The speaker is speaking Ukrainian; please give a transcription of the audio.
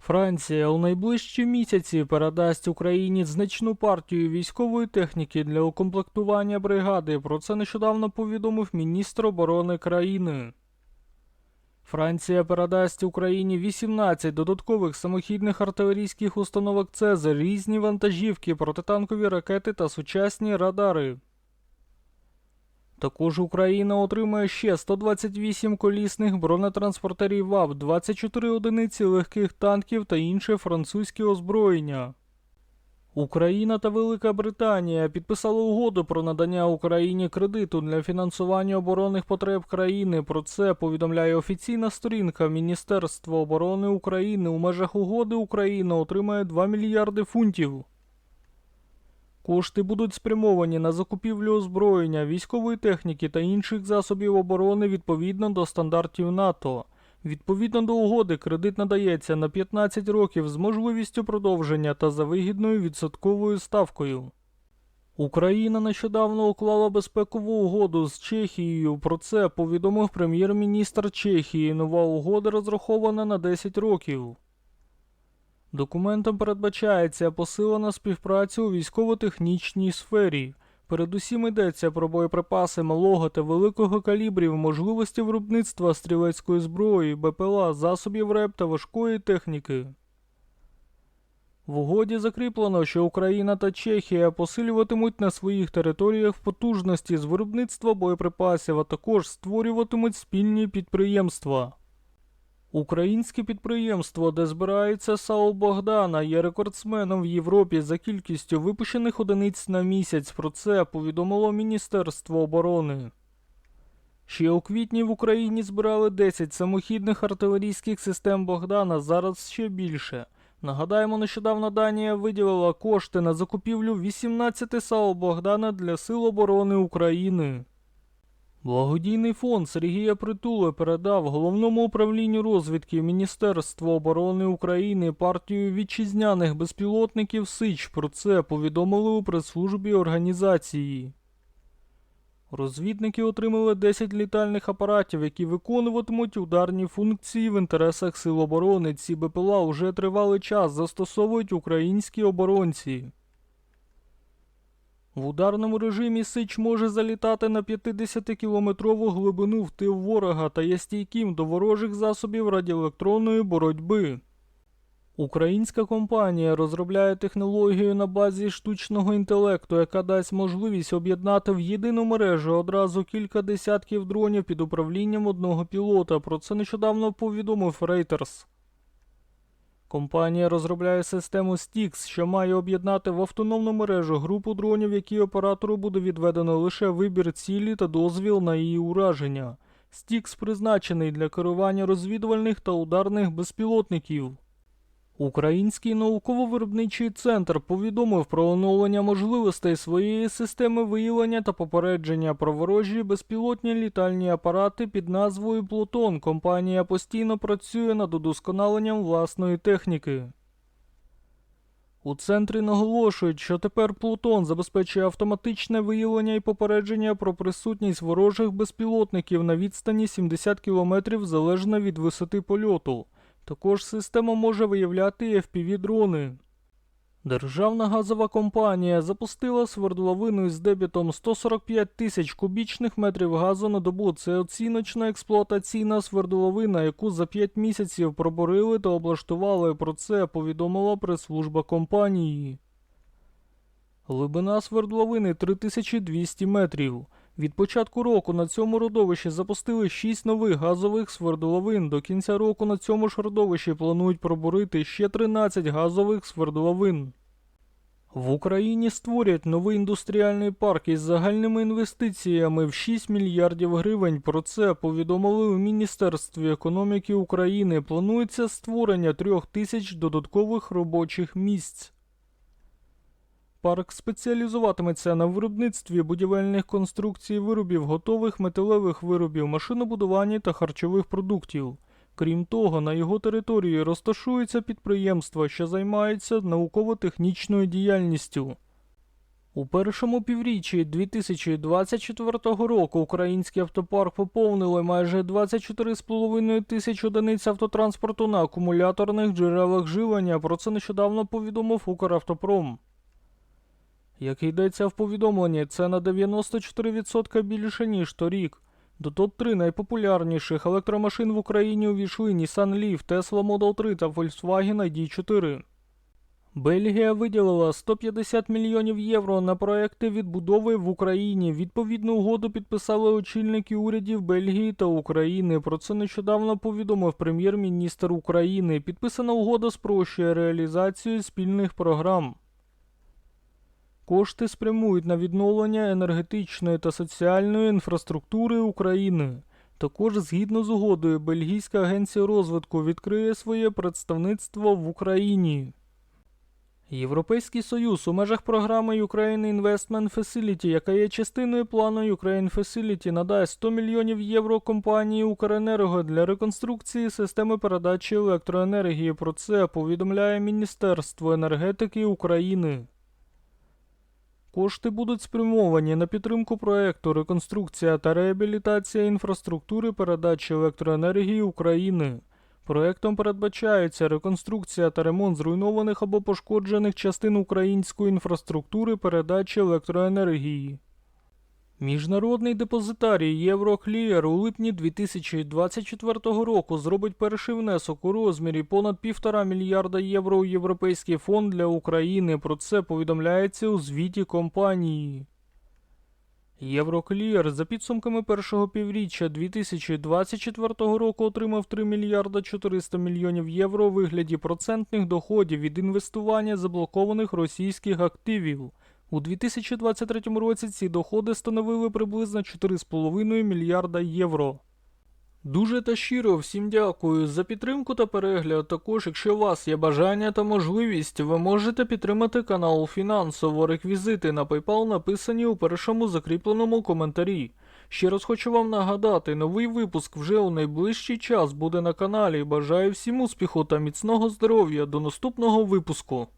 Франція у найближчі місяці передасть Україні значну партію військової техніки для укомплектування бригади. Про це нещодавно повідомив міністр оборони країни. Франція передасть Україні 18 додаткових самохідних артилерійських установок Цезар, різні вантажівки, протитанкові ракети та сучасні радари. Також Україна отримає ще 128 колісних бронетранспортерів ВАП, 24 одиниці легких танків та інше французьке озброєння. Україна та Велика Британія підписали угоду про надання Україні кредиту для фінансування оборонних потреб країни. Про це повідомляє офіційна сторінка Міністерства оборони України. У межах угоди Україна отримає 2 мільярди фунтів. Кошти будуть спрямовані на закупівлю озброєння, військової техніки та інших засобів оборони відповідно до стандартів НАТО. Відповідно до угоди, кредит надається на 15 років з можливістю продовження та за вигідною відсотковою ставкою. Україна нещодавно уклала безпекову угоду з Чехією. Про це повідомив прем'єр-міністр Чехії. Нова угода розрахована на 10 років. Документом передбачається посилена співпраця у військово-технічній сфері. Передусім йдеться про боєприпаси малого та великого калібрів, можливості виробництва стрілецької зброї, БПЛА, засобів РЕП та важкої техніки. В угоді закріплено, що Україна та Чехія посилюватимуть на своїх територіях потужності з виробництва боєприпасів, а також створюватимуть спільні підприємства. Українське підприємство, де збирається САУ Богдана, є рекордсменом в Європі за кількістю випущених одиниць на місяць. Про це повідомило Міністерство оборони. Ще у квітні в Україні збирали 10 самохідних артилерійських систем Богдана, зараз ще більше. Нагадаємо, нещодавно Данія виділила кошти на закупівлю 18 САУ Богдана для Сил оборони України. Благодійний фонд Сергія Притули передав головному управлінню розвідки Міністерства оборони України партію вітчизняних безпілотників Сич. Про це повідомили у прес-службі організації. Розвідники отримали 10 літальних апаратів, які виконуватимуть ударні функції в інтересах сил оборони. Ці БПЛА уже тривалий час застосовують українські оборонці. В ударному режимі Сич може залітати на 50-кілометрову глибину в тил ворога та є стійким до ворожих засобів радіоелектронної боротьби. Українська компанія розробляє технологію на базі штучного інтелекту, яка дасть можливість об'єднати в єдину мережу одразу кілька десятків дронів під управлінням одного пілота. Про це нещодавно повідомив Reuters. Компанія розробляє систему Stix, що має об'єднати в автономну мережу групу дронів, які оператору буде відведено лише вибір цілі та дозвіл на її ураження. Stix призначений для керування розвідувальних та ударних безпілотників. Український науково-виробничий центр повідомив про оновлення можливостей своєї системи виявлення та попередження про ворожі безпілотні літальні апарати під назвою Плутон. Компанія постійно працює над удосконаленням власної техніки. У центрі наголошують, що тепер Плутон забезпечує автоматичне виявлення і попередження про присутність ворожих безпілотників на відстані 70 км залежно від висоти польоту. Також система може виявляти FPV-дрони. Державна газова компанія запустила свердловину з дебітом 145 тисяч кубічних метрів газу на добу. Це оціночна експлуатаційна свердловина, яку за 5 місяців проборили та облаштували. Про це повідомила прес-служба компанії. Глибина свердловини 3200 метрів. Від початку року на цьому родовищі запустили 6 нових газових свердловин. До кінця року на цьому ж родовищі планують пробурити ще 13 газових свердловин. В Україні створять новий індустріальний парк із загальними інвестиціями в 6 мільярдів гривень. Про це повідомили у Міністерстві економіки України. Планується створення трьох тисяч додаткових робочих місць. Автопарк спеціалізуватиметься на виробництві будівельних конструкцій виробів готових металевих виробів, машинобудуванні та харчових продуктів. Крім того, на його території розташуються підприємства, що займаються науково-технічною діяльністю. У першому півріччі 2024 року український автопарк поповнили майже 24,5 тисяч одиниць автотранспорту на акумуляторних джерелах живлення. Про це нещодавно повідомив Укравтопром. Як йдеться в повідомленні, це на 94% більше, ніж торік. До топ-3 найпопулярніших електромашин в Україні увійшли Nissan Leaf, Tesla Model 3 та Volkswagen ID4. Бельгія виділила 150 мільйонів євро на проекти відбудови в Україні. Відповідну угоду підписали очільники урядів Бельгії та України. Про це нещодавно повідомив прем'єр-міністр України. Підписана угода спрощує реалізацію спільних програм. Кошти спрямують на відновлення енергетичної та соціальної інфраструктури України. Також, згідно з угодою, Бельгійська агенція розвитку відкриє своє представництво в Україні. Європейський Союз у межах програми Ukraine Investment Facility, яка є частиною плану Ukraine Facility, надає 100 мільйонів євро компанії Укренерго для реконструкції системи передачі електроенергії. Про це повідомляє Міністерство енергетики України. Кошти будуть спрямовані на підтримку проекту реконструкція та реабілітація інфраструктури передачі електроенергії України. Проектом передбачається реконструкція та ремонт зруйнованих або пошкоджених частин української інфраструктури передачі електроенергії. Міжнародний депозитарій Євроклієр у липні 2024 року зробить перший внесок у розмірі понад півтора мільярда євро у Європейський фонд для України. Про це повідомляється у звіті компанії. Євроклієр за підсумками першого півріччя 2024 року отримав 3 мільярда 400 мільйонів євро у вигляді процентних доходів від інвестування заблокованих російських активів. У 2023 році ці доходи становили приблизно 4,5 мільярда євро. Дуже та щиро всім дякую за підтримку та перегляд. Також, якщо у вас є бажання та можливість, ви можете підтримати канал фінансово. Реквізити на PayPal написані у першому закріпленому коментарі. Ще раз хочу вам нагадати, новий випуск вже у найближчий час буде на каналі. Бажаю всім успіху та міцного здоров'я. До наступного випуску.